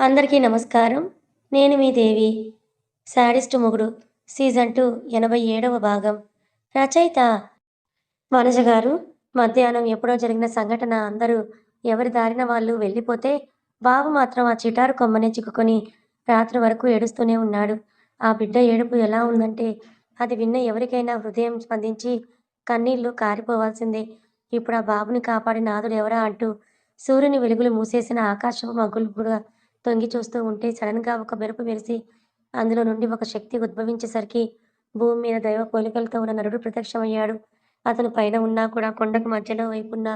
అందరికీ నమస్కారం. నేను మీ దేవి శాడిస్ట్ మొగుడు సీజన్ టూ ఎనభై ఏడవ భాగం. రచయిత వనజ గారు మధ్యాహ్నం ఎప్పుడో జరిగిన సంఘటన అందరూ ఎవరి దారిన వాళ్ళు వెళ్ళిపోతే బాబు మాత్రం ఆ చిటారు కొమ్మనే చిక్కుకొని రాత్రి వరకు ఏడుస్తూనే ఉన్నాడు. ఆ బిడ్డ ఏడుపు ఎలా ఉందంటే అది విన్న ఎవరికైనా హృదయం స్పందించి కన్నీళ్ళు కారిపోవాల్సిందే. ఇప్పుడు ఆ బాబుని కాపాడిన నాదుడు ఎవరా అంటూ సూర్యుని వెలుగులు మూసేసిన ఆకాశపు మగ్గులు కూడా తొంగి చూస్తూ ఉంటే సడన్గా ఒక మెరుపు మెరిసి అందులో నుండి ఒక శక్తి ఉద్భవించేసరికి భూమి మీద దైవ పోలికలతో ఉన్న నరుడు ప్రత్యక్షమయ్యాడు. అతను పైన ఉన్నా కూడా కొండకు మధ్యలో వైపున్న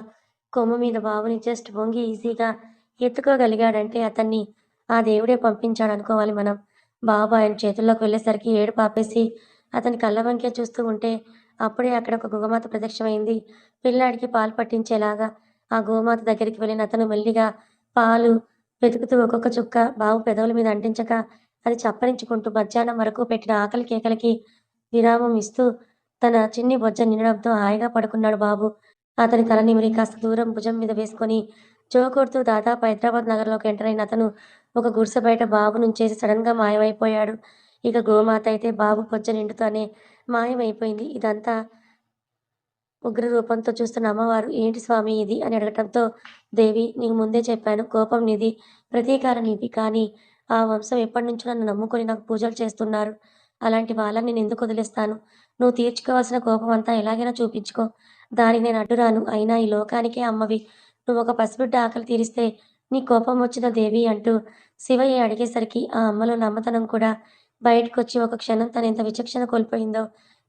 కొమ్మ మీద బాబుని జస్ట్ వంగి ఈజీగా ఎత్తుకోగలిగాడంటే అతన్ని ఆ దేవుడే పంపించాడు అనుకోవాలి మనం. బాబు ఆయన చేతుల్లోకి వెళ్ళేసరికి ఏడు పాపేసి అతని కళ్ళ వంకే చూస్తూ ఉంటే అప్పుడే అక్కడ ఒక గోమాత ప్రత్యక్షమైంది. పిల్లాడికి పాలు పట్టించేలాగా ఆ గోమాత దగ్గరికి వెళ్ళిన అతను మెల్లిగా పాలు వెతుకుతూ ఒక్కొక్క చుక్క బాబు పెదవుల మీద అంటించక అది చప్పరించుకుంటూ మధ్యాహ్నం వరకు పెట్టిన ఆకలి కేకలకి విరామం ఇస్తూ తన చిన్ని బొజ్జ నిండడంతో హాయిగా పడుకున్నాడు బాబు. అతని తల నిమిరి కాస్త దూరం భుజం మీద వేసుకొని జోకొడుతూ దాదాపు హైదరాబాద్ నగరంలోకి ఎంటర్ అయిన అతను ఒక గుడిసె బయట బాబు నుంచేసి సడన్గా మాయమైపోయాడు. ఇక గోమాత అయితే బాబు పొజ్జ నిండుతోనే మాయమైపోయింది. ఇదంతా ఉగ్ర రూపంతో చూస్తున్న అమ్మవారు ఏంటి స్వామి ఇది? అని అడగటంతో దేవి నీకు ముందే చెప్పాను కోపం నీది ప్రతీకారం నీది కానీ ఆ వంశం ఎప్పటి నుంచో నన్ను నమ్ముకొని నాకు పూజలు చేస్తున్నారు. అలాంటి వాళ్ళని నేను ఎందుకు వదిలేస్తాను? నువ్వు తీర్చుకోవాల్సిన కోపం అంతా ఎలాగైనా చూపించుకో. దానికి నేను అడ్డురాను. అయినా ఈ లోకానికే అమ్మవి. నువ్వు ఒక పసిబిడ్డ ఆకలి తీరిస్తే నీ కోపం వచ్చిన దేవి అంటూ శివయ్య అడిగేసరికి ఆ అమ్మలో నమ్మతనం కూడా బయటకు వచ్చి ఒక క్షణం తను ఎంత విచక్షణ కోల్పోయిందో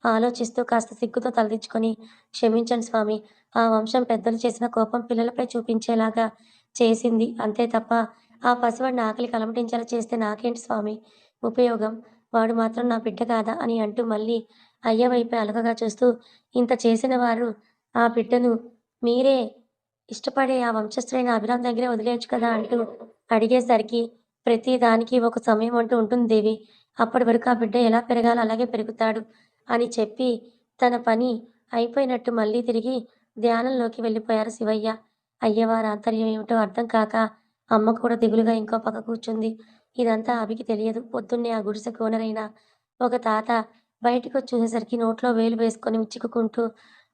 ఆలోచిస్తూ కాస్త సిగ్గుతో తలదించుకొని క్షమించండి స్వామి ఆ వంశం పెద్దలు చేసిన కోపం పిల్లలపై చూపించేలాగా చేసింది. అంతే తప్ప ఆ పసివాడిని ఆకలి కలమటించేలా చేస్తే నాకేంటి స్వామి? ఉపయోగం? వాడు మాత్రం నా బిడ్డ కాదా? అని అంటూ మళ్ళీ అయ్య వైపే అలకగా చూస్తూ ఇంత చేసిన వారు ఆ బిడ్డను మీరే ఇష్టపడే ఆ వంశస్థులైన అభిరామ్ దగ్గరే వదిలేయచ్చు కదా? అంటూ అడిగేసరికి ప్రతి దానికి ఒక సమయం అంటూ ఉంటుంది దేవి. అప్పటి వరకు ఆ బిడ్డ ఎలా పెరగాలో అలాగే పెరుగుతాడు. అని చెప్పి తన పని అయిపోయినట్టు మళ్ళీ తిరిగి ధ్యానంలోకి వెళ్ళిపోయారు శివయ్య. అయ్యవారి ఆంతర్యం ఏమిటో అర్థం కాక అమ్మ కూడా దిగులుగా ఇంకో పక్క కూర్చుంది. ఇదంతా అవికి తెలియదు. పొద్దున్నే ఆ గుడిసె కోనరైన ఒక తాత బయటకు వచ్చేసరికి నోట్లో వేలు వేసుకొని చిక్కుకుంటూ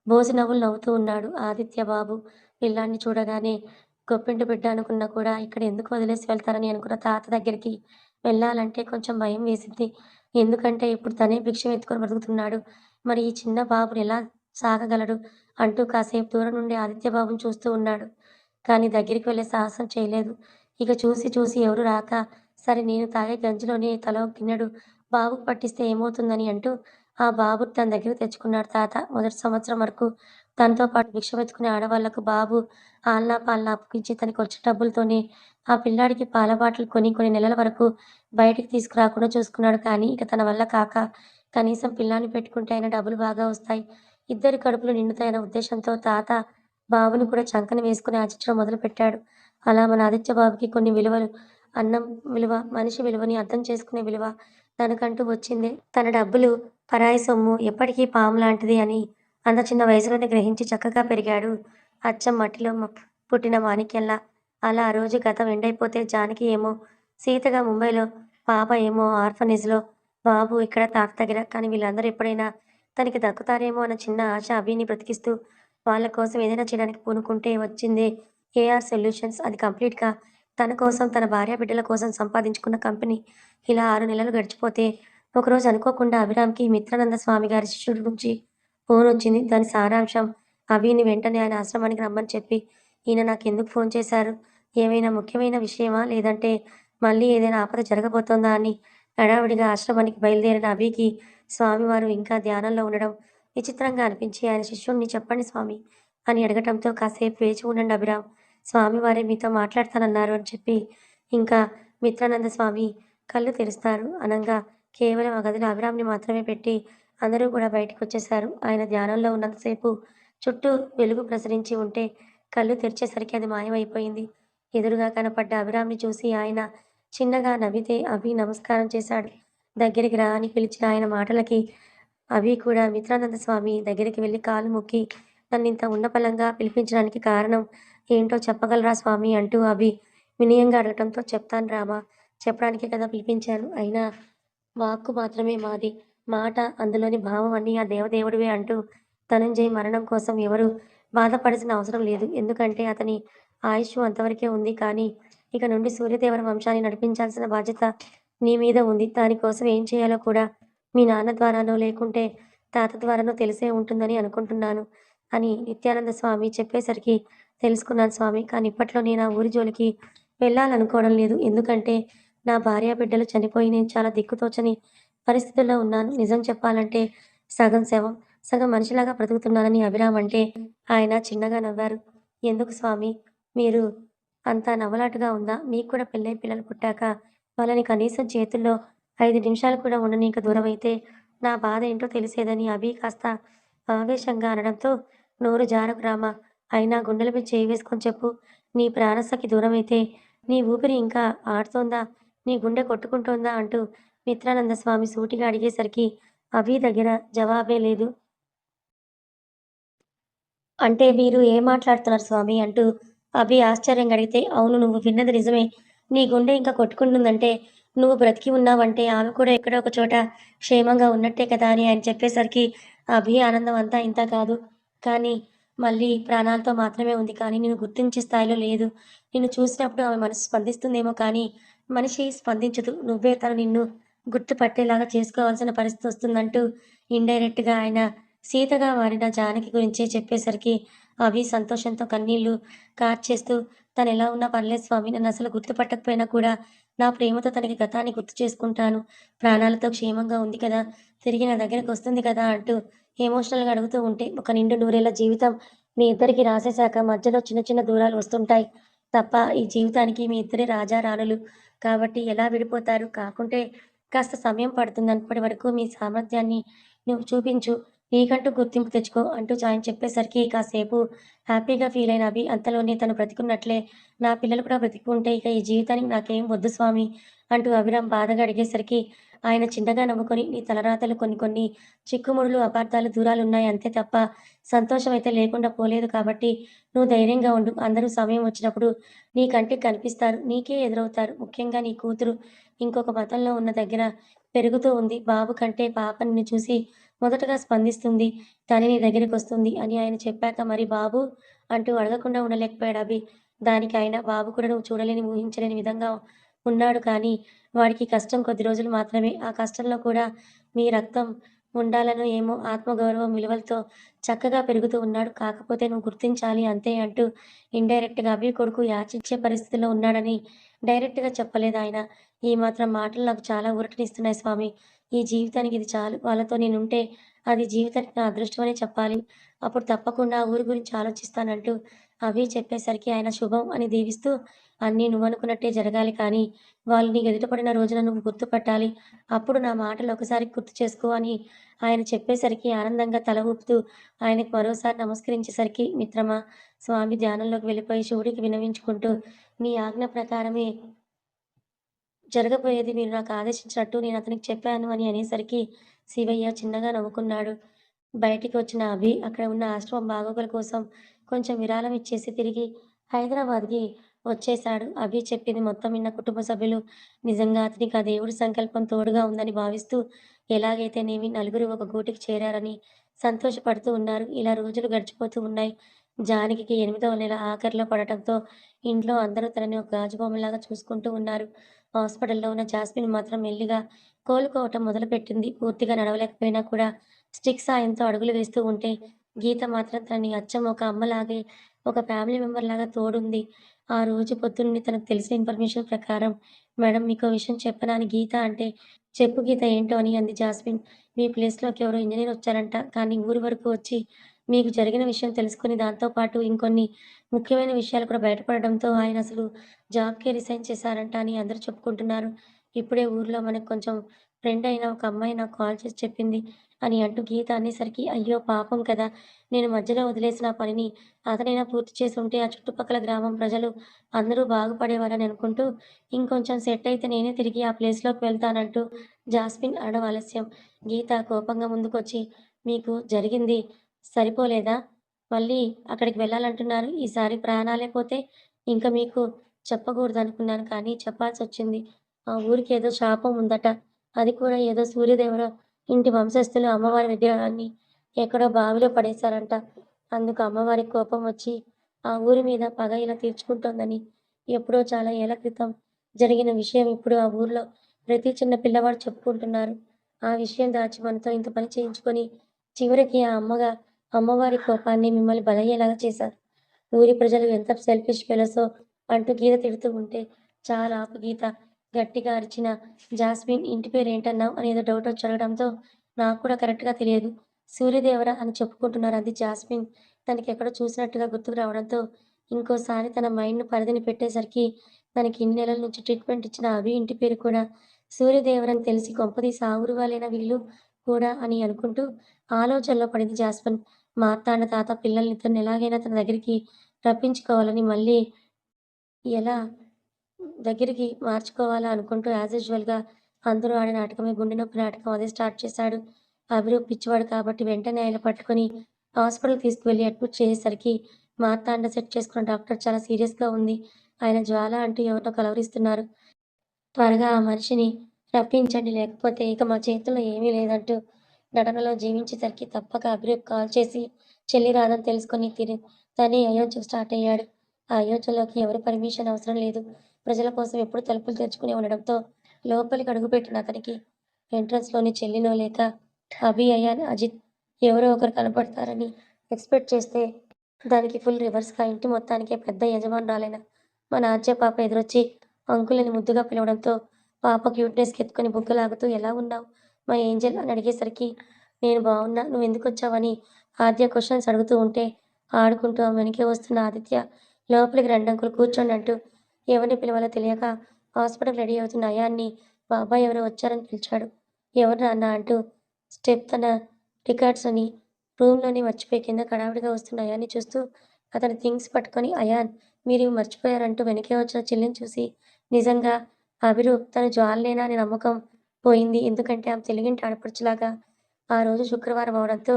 బోసి నవ్వులు నవ్వుతూ ఉన్నాడు. ఆదిత్య బాబు పిల్లాన్ని చూడగానే గొప్పింటి బిడ్డ అనుకున్నా కూడా ఇక్కడ ఎందుకు వదిలేసి వెళ్తారని అనుకున్న తాత దగ్గరికి వెళ్ళాలంటే కొంచెం భయం వేసింది. ఎందుకంటే ఇప్పుడు తనే భిక్షం ఎత్తుకొని బ్రతుకుతున్నాడు. మరి ఈ చిన్న బాబుని ఎలా సాగగలడు అంటూ కాసేపు దూరం నుండి ఆదిత్య బాబుని చూస్తూ ఉన్నాడు. కానీ దగ్గరికి వెళ్ళే సాహసం చేయలేదు. ఇక చూసి చూసి ఎవరు రాక సరే నేను తాగే గంజిలోని తల గిన్నెడు బాబుకు పట్టిస్తే ఏమవుతుందని అంటూ ఆ బాబు తన దగ్గర తెచ్చుకున్నాడు తాత. మొదటి సంవత్సరం వరకు తనతో పాటు భిక్ష పెట్టుకునే ఆడవాళ్ళకు బాబు ఆల్నా పాలనా అప్పగించి తనకి వచ్చిన డబ్బులతోనే ఆ పిల్లాడికి పాల బాటలు కొని కొన్ని నెలల వరకు బయటికి తీసుకురాకుండా చూసుకున్నాడు. కానీ ఇక తన వల్ల కాక కనీసం పిల్లాన్ని పెట్టుకుంటే అయినా డబ్బులు బాగా వస్తాయి. ఇద్దరి కడుపులు నిండుతాయన్న ఉద్దేశంతో తాత బాబుని కూడా చంకన వేసుకుని ఆచించడం మొదలుపెట్టాడు. అలా మన ఆదిత్య బాబుకి కొన్ని విలువలు అన్నం విలువ మనిషి విలువని అర్థం చేసుకునే విలువ తనకంటూ వచ్చింది. తన డబ్బులు పరాయి సొమ్ము ఎప్పటికీ పాము లాంటిది అని అంత చిన్న వయసులోనే గ్రహించి చక్కగా పెరిగాడు. అచ్చం మట్టిలో పుట్టిన మాణిక్యంలా. అలా ఆ రోజు గతం ఎండైపోతే జానకి ఏమో సీతగా ముంబైలో పాప ఏమో ఆర్ఫనేజ్లో బాబు ఇక్కడ తాత దగ్గర కానీ వీళ్ళందరూ ఎప్పుడైనా తనకి దక్కుతారేమో అన్న చిన్న ఆశ అభిని బ్రతికిస్తూ వాళ్ళ కోసం ఏదైనా చేయడానికి పూనుకుంటే వచ్చింది ఏఆర్ సొల్యూషన్స్. అది కంప్లీట్గా తన కోసం తన భార్య బిడ్డల కోసం సంపాదించుకున్న కంపెనీ. ఇలా ఆరు నెలలు గడిచిపోతే ఒకరోజు అనుకోకుండా అభిరామ్కి మిత్రానంద స్వామి గారి శిష్యుడి నుంచి ఫోన్ వచ్చింది దాని సారాంశం అభిని వెంటనే ఆయన ఆశ్రమానికి రమ్మని చెప్పి ఈయన నాకు ఎందుకు ఫోన్ చేశారు? ఏమైనా ముఖ్యమైన విషయమా? లేదంటే మళ్ళీ ఏదైనా ఆపద జరగబోతోందా అని హడావిడిగా ఆశ్రమానికి బయలుదేరిన అభికి స్వామివారు ఇంకా ధ్యానంలో ఉండడం విచిత్రంగా అనిపించి ఆయన శిష్యుణ్ణి చెప్పండి స్వామి అని అడగటంతో కాసేపు వేచి ఉండండి అభిరామ్. స్వామివారే మీతో మాట్లాడతానన్నారు అని చెప్పి ఇంకా మిత్రానంద స్వామి కళ్ళు తెరుస్తారు. అనంగా కేవలం ఆ గదిలో అభిరామ్ని మాత్రమే పెట్టి అందరూ కూడా బయటకు వచ్చేశారు ఆయన ధ్యానంలో ఉన్నంతసేపు చుట్టూ వెలుగు ప్రసరించి ఉంటే కళ్ళు తెరిచేసరికి అది మాయమైపోయింది. ఎదురుగా కనపడ్డ అభిరామ్ని చూసి ఆయన చిన్నగా నవ్వితే అభి నమస్కారం చేశాడు. దగ్గరికి రా అని పిలిచిన ఆయన మాటలకి అభి కూడా మిత్రానంద స్వామి దగ్గరికి వెళ్ళి కాలు మొక్కి నన్ను ఇంత ఉన్నపలంగా పిలిపించడానికి కారణం ఏంటో చెప్పగలరా స్వామి అంటూ అభి వినయంగా అడగటంతో చెప్తాను రామా చెప్పడానికే కదా పిలిపించాను. అయినా వాక్కు మాత్రమే మాది. మాట అందులోని భావం అన్నీ ఆ దేవదేవుడివే అంటూ ధనంజయ్ మరణం కోసం ఎవరు బాధపడాల్సిన అవసరం లేదు. ఎందుకంటే అతని ఆయుష్ అంతవరకే ఉంది కానీ ఇక నుండి సూర్యదేవర వంశాన్ని నడిపించాల్సిన బాధ్యత నీ మీద ఉంది. దానికోసం ఏం చేయాలో కూడా మీ నాన్న ద్వారానో లేకుంటే తాత ద్వారానో తెలిసే ఉంటుందని అనుకుంటున్నాను అని నిత్యానంద స్వామి చెప్పేసరికి తెలుసుకున్నాను స్వామి. కానీ ఇప్పట్లో నేను ఆ ఊరి జోలికి వెళ్ళాలనుకోవడం లేదు. ఎందుకంటే నా భార్య బిడ్డలు చనిపోయి నేను చాలా దిక్కుతోచని పరిస్థితుల్లో ఉన్నాను. నిజం చెప్పాలంటే సగం శవం సగం మనిషిలాగా బ్రతుకుతున్నానని అభిరామ్ అంటే ఆయన చిన్నగా నవ్వారు. ఎందుకు స్వామి? మీరు అంత నవ్వలాటగా ఉందా? మీకు కూడా పెళ్ళై పిల్లలు పుట్టాక వాళ్ళని కనీసం చేతుల్లో ఐదు నిమిషాలు కూడా ఉండనీక దూరమైతే నా బాధ ఏంటో తెలిసేదని అభి కాస్త ఆవేశంగా అనడంతో నోరు జారకు రామ. అయినా గుండెలపై చేయి వేసుకొని చెప్పు. నీ ప్రాణసఖి దూరమైతే నీ ఊపిరి ఇంకా ఆడుతోందా? నీ గుండె కొట్టుకుంటోందా? అంటూ మిత్రానంద స్వామి సూటిగా అడిగేసరికి అభి దగ్గర జవాబే లేదు. అంటే మీరు ఏం మాట్లాడుతున్నారు స్వామి అంటూ అభి ఆశ్చర్యంగా అడిగితే అవును నువ్వు విన్నది నిజమే. నీ గుండె ఇంకా కొట్టుకుంటుందంటే నువ్వు బ్రతికి ఉన్నావంటే ఆమె కూడా ఎక్కడో ఒక చోట క్షేమంగా ఉన్నట్టే కదా అని ఆయన చెప్పేసరికి అభి ఆనందం అంతా ఇంత కాదు. కానీ మళ్ళీ ప్రాణాలతో మాత్రమే ఉంది. కానీ నేను గుర్తించే స్థాయిలో లేదు. నిన్ను చూసినప్పుడు ఆమె మనసు స్పందిస్తుందేమో కానీ మనిషి స్పందించదు. నువ్వే తను నిన్ను గుర్తుపట్టేలాగా చేసుకోవాల్సిన పరిస్థితి వస్తుందంటూ ఇండైరెక్ట్గా ఆయన సీతగా మారిన జానకి గురించే చెప్పేసరికి అవి సంతోషంతో కన్నీళ్ళు కార్చేస్తూ తను ఎలా ఉన్నా పర్లేదు స్వామి నన్ను అసలు గుర్తుపట్టకపోయినా కూడా నా ప్రేమతో తనకి గతాన్ని గుర్తు చేసుకుంటాను. ప్రాణాలతో క్షేమంగా ఉంది కదా తిరిగి నా దగ్గరకు వస్తుంది కదా అంటూ ఎమోషనల్గా అడుగుతూ ఉంటే ఒక నిండు నూరేళ్ళ జీవితం మీ ఇద్దరికి రాసేశాక మధ్యలో చిన్న చిన్న దూరాలు వస్తుంటాయి. తప్ప ఈ జీవితానికి మీ ఇద్దరే రాజా రాణులు కాబట్టి ఎలా విడిపోతారు? కాకుంటే కాస్త సమయం పడుతుంది అప్పటి వరకు మీ సామర్థ్యాన్ని నువ్వు చూపించు. నీకంటూ గుర్తింపు తెచ్చుకో అంటూ జాయిన్ చెప్పేసరికి కాసేపు హ్యాపీగా ఫీల్ అయిన అభి అంతలోనే తను బ్రతికున్నట్లే నా పిల్లలు కూడా బ్రతికుంటే ఇక ఈ జీవితానికి నాకేం వద్దు స్వామి అంటూ అభిరామ్ బాధగా అడిగేసరికి ఆయన చిన్నగా నవ్వుకొని నీ తలరాతలు కొన్ని కొన్ని చిక్కుముడులు అపార్థాలు దూరాలు ఉన్నాయి అంతే తప్ప సంతోషం అయితే లేకుండా పోలేదు కాబట్టి నువ్వు ధైర్యంగా ఉండు. అందరూ సమయం వచ్చినప్పుడు నీ కంటికి కనిపిస్తారు నీకే ఎదురవుతారు. ముఖ్యంగా నీ కూతురు ఇంకొక మతంలో ఉన్న దగ్గర పెరుగుతూ ఉంది. బాబు కంటే పాప నిన్ను చూసి మొదటగా స్పందిస్తుంది. తని నీ దగ్గరికి వస్తుంది అని ఆయన చెప్పాక మరి బాబు అంటూ అడగకుండా ఉండలేకపోయాడు అభి. దానికి ఆయన బాబు కూడా నువ్వు చూడలేని ఊహించలేని విధంగా ఉన్నాడు కానీ వాడికి కష్టం కొద్ది రోజులు మాత్రమే. ఆ కష్టంలో కూడా మీ రక్తం ఉండాలనో ఏమో ఆత్మగౌరవం విలువలతో చక్కగా పెరుగుతూ ఉన్నాడు. కాకపోతే నువ్వు గుర్తించాలి అంతే అంటూ ఇండైరెక్ట్గా అభి కొడుకు యాచించే పరిస్థితిలో ఉన్నాడని డైరెక్ట్గా చెప్పలేదు ఆయన. ఈ మాత్రం మాటలు నాకు చాలా ఊరటనిస్తున్నాయి స్వామి. ఈ జీవితానికి ఇది చాలు. వాళ్ళతో నేనుంటే అది జీవితానికి నా అదృష్టమనే చెప్పాలి. అప్పుడు తప్పకుండా ఊరి గురించి ఆలోచిస్తానంటూ అవి చెప్పేసరికి ఆయన శుభం అని దీవిస్తూ అన్నీ నువ్వు అనుకున్నట్టే జరగాలి కానీ వాళ్ళు నీకు ఎదుటపడిన రోజున నువ్వు గుర్తుపట్టాలి. అప్పుడు నా మాటలు ఒకసారి గుర్తు చేసుకో అని ఆయన చెప్పేసరికి ఆనందంగా తల ఊపుతూ ఆయనకు మరోసారి నమస్కరించేసరికి మిత్రమా స్వామి ధ్యానంలోకి వెళ్ళిపోయి శివుడికి వినవించుకుంటూ నీ ఆజ్ఞ ప్రకారమే జరగబోయేది మీరు నాకు ఆదేశించినట్టు నేను అతనికి చెప్పాను అని అనేసరికి శివయ్య చిన్నగా నవ్వుకున్నాడు. బయటికి వచ్చిన అభి అక్కడ ఉన్న ఆశ్రమం బాగోగుల కోసం కొంచెం విరాళం ఇచ్చేసి తిరిగి హైదరాబాద్కి వచ్చేశాడు. అభి చెప్పింది మొత్తం విన్న కుటుంబ సభ్యులు నిజంగా అతనికి ఆ దేవుడి సంకల్పం తోడుగా ఉందని భావిస్తూ ఎలాగైతేనేమి నలుగురు ఒక గూటికి చేరారని సంతోషపడుతూ ఉన్నారు ఇలా రోజులు గడిచిపోతూ ఉన్నాయి. జానకి ఎనిమిదవ నెల ఆఖరిలో పడటంతో ఇంట్లో అందరూ తనని ఒక గాజు బొమ్మలాగా చూసుకుంటూ ఉన్నారు. హాస్పిటల్లో ఉన్న జాస్మిన్ మాత్రం మెల్లిగా కోలుకోవటం మొదలుపెట్టింది. పూర్తిగా నడవలేకపోయినా కూడా స్టిక్ సాయంతో అడుగులు వేస్తూ ఉంటే గీత మాత్రం తనని అచ్చం ఒక అమ్మలాగే ఒక ఫ్యామిలీ మెంబర్ లాగా తోడుంది. ఆ రోజు పొద్దున్నే తనకు తెలిసిన ఇన్ఫర్మేషన్ ప్రకారం మేడం మీకు విషయం చెప్పనా అని గీత అంటే చెప్పు గీత ఏంటో అని అంది జాస్మిన్. మీ ప్లేస్లోకి ఎవరో ఇంజనీర్ వచ్చారంట. కానీ ఊరి వరకు వచ్చి మీకు జరిగిన విషయం తెలుసుకుని దాంతో పాటు ఇంకొన్ని ముఖ్యమైన విషయాలు కూడా బయటపడడంతో ఆయన అసలు జాబ్‌కే రిసైన్ చేశారంట అని అందరూ చెప్పుకుంటున్నారు. ఇప్పుడే ఊర్లో మనకు కొంచెం ఫ్రెండ్ అయిన ఒక అమ్మాయి నాకు కాల్ చేసి చెప్పింది అని అంటూ గీత అనేసరికి అయ్యో పాపం కదా! నేను మధ్యలో వదిలేసిన పనిని అతనైనా పూర్తి చేసుంటే ఆ చుట్టుపక్కల గ్రామం ప్రజలు అందరూ బాగుపడేవారని అనుకుంటూ ఇంకొంచెం సెట్ అయితే నేనే తిరిగి ఆ ప్లేస్‌లోకి వెళ్తానంటూ జాస్మిన్ అనడం ఆలస్యం. గీత కోపంగా ముందుకొచ్చి మీకు జరిగింది సరిపోలేదా? మళ్ళీ అక్కడికి వెళ్ళాలంటున్నారు. ఈసారి ప్రాణాలే పోతే ఇంక మీకు చెప్పకూడదనుకున్నాను కానీ చెప్పాల్సి వచ్చింది ఆ ఊరికి ఏదో శాపం ఉందట. అది కూడా ఏదో సూర్యదేవుడు ఇంటి వంశస్థులు అమ్మవారి విగ్రహాన్ని ఎక్కడో బావిలో పడేశారంట. అందుకు అమ్మవారికి కోపం వచ్చి ఆ ఊరి మీద పగ ఇలా తీర్చుకుంటోందని ఎప్పుడో చాలా ఏళ్ళ క్రితం జరిగిన విషయం ఇప్పుడు ఆ ఊర్లో ప్రతి చిన్న పిల్లవాడు చెప్పుకుంటున్నారు. ఆ విషయం దాచి మనతో ఇంత పని చేయించుకొని చివరికి ఆ అమ్మగా అమ్మవారి కోపాన్ని మిమ్మల్ని బలయ్యేలాగా చేశారు. ఊరి ప్రజలు ఎంత సెల్ఫిష్ ఫెలసో అంటూ గీత తిడుతూ ఉంటే చాలా ఆపు గీత గట్టిగా అరిచిన జాస్మిన్ ఇంటి పేరు ఏంటన్నావు అనేది డౌట్ వచ్చి అడగడంతో నాకు కూడా కరెక్ట్‌గా తెలియదు. సూర్యదేవర అని చెప్పుకుంటున్నారు అది జాస్మిన్ తనకి ఎక్కడో చూసినట్టుగా గుర్తుకు రావడంతో ఇంకోసారి తన మైండ్ పరిధిని పెట్టేసరికి తనకి ఇన్ని నెలల నుంచి ట్రీట్మెంట్ ఇచ్చిన అవి ఇంటి పేరు కూడా సూర్యదేవరని తెలిసి గొప్పది ఆ వీళ్ళు కూడా అని అనుకుంటూ ఆలోచనలో పడింది జాస్మిన్. మాట్లాడిన తాత పిల్లల్ని ఇద్దరిని ఎలాగైనా తన దగ్గరికి రప్పించుకోవాలని మళ్ళీ ఎలా దగ్గరికి మార్చుకోవాలా అనుకుంటూ యాజ్ యూజువల్‌గా అందరూ ఆడే నాటకమే గుండె నొప్పి నాటకం అదే స్టార్ట్ చేశాడు. అభిరూప్ పిచ్చివాడు కాబట్టి వెంటనే ఆయన పట్టుకొని హాస్పిటల్‌కి తీసుకువెళ్ళి అడ్మిట్ చేసేసరికి మాతాండ సెట్ చేసుకున్న డాక్టర్ చాలా సీరియస్‌గా ఉంది. ఆయన జ్వాల అంటూ ఎవరినో కలవరిస్తున్నారు. త్వరగా ఆ మనిషిని రప్పించండి లేకపోతే ఇక మా చేతుల్లో ఏమీ లేదంటూ నటనలో జీవించేసరికి తప్పక అభిరూప్ కాల్ చేసి చెల్లి రాదని తెలుసుకొని తిరి తనే అయోధ్య స్టార్ట్ అయ్యాడు. ఆ అయోధ్యలోకి ఎవరి పర్మిషన్ అవసరం లేదు. ప్రజల కోసం ఎప్పుడు తలుపులు తెరుచుకుని ఉండడంతో లోపలికి అడుగుపెట్టిన అతనికి ఎంట్రన్స్‌లోని చెల్లినో లేక అభి, అయాన్, అజిత్ ఎవరో ఒకరు కనపడతారని ఎక్స్‌పెక్ట్ చేస్తే దానికి ఫుల్ రివర్స్‌గా ఇంటి మొత్తానికే పెద్ద యజమానురాలైన మన ఆజ్య పాప ఎదురొచ్చి అంకులని ముద్దుగా పిలవడంతో పాప క్యూట్‌నెస్‌కి ఎత్తుకొని బుగ్గలాగుతూ ఎలా ఉన్నావు మా ఏంజెల్ అని అడిగేసరికి నేను బాగున్నా నువ్వు ఎందుకు వచ్చావని ఆద్య క్వశ్చన్స్ అడుగుతూ ఉంటే ఆడుకుంటూ వెనకే వస్తున్న ఆదిత్య లోపలికి రెండంకులు అంకుల్ కూర్చోండి అంటూ ఎవరిని పిలవాలో తెలియక హాస్పిటల్ రెడీ అవుతున్న అయాన్ని బాబాయ్ ఎవరో వచ్చారని పిలిచాడు. ఎవరు నాన్న అంటూ స్టెప్ తన రికార్డ్స్‌ని రూమ్‌లోనే మర్చిపోయి కింద కడావిడిగా వస్తున్న అయాన్ని చూస్తూ అతని థింగ్స్ పట్టుకొని అయాన్ మీరు మర్చిపోయారంటూ వెనకే వచ్చిన చెల్లిని చూసి నిజంగా అభిరూప్ తను జ్వాలనేనా అని నమ్మకం పోయింది. ఎందుకంటే ఆమె తెలుగింటి ఆడపడుచులాగా ఆ రోజు శుక్రవారం అవడంతో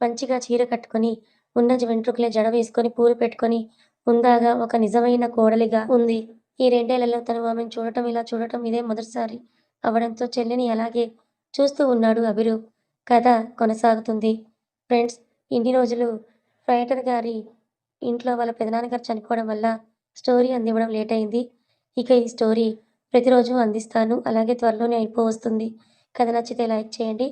మంచిగా చీర కట్టుకొని ఉన్న వెంట్రుకలే జడ వేసుకొని పూలు పెట్టుకొని హుందాగా ఒక నిజమైన కోడలిగా ఉంది. ఈ రెండేళ్ళలో తను ఆమెను చూడటం ఇలా చూడటం ఇదే మొదటిసారి అవడంతో చెల్లిని అలాగే చూస్తూ ఉన్నాడు అభిరు కథ కొనసాగుతుంది. ఫ్రెండ్స్ ఇన్ని రోజులు రైటర్ గారి ఇంట్లో వాళ్ళ పెదనాన్నగారు చనిపోవడం వల్ల స్టోరీ అందివ్వడం లేట్ అయింది. ఇక ఈ స్టోరీ ప్రతిరోజు అందిస్తాను. అలాగే త్వరలోనే అయిపోవస్తుంది. కథ నచ్చితే లైక్ చేయండి.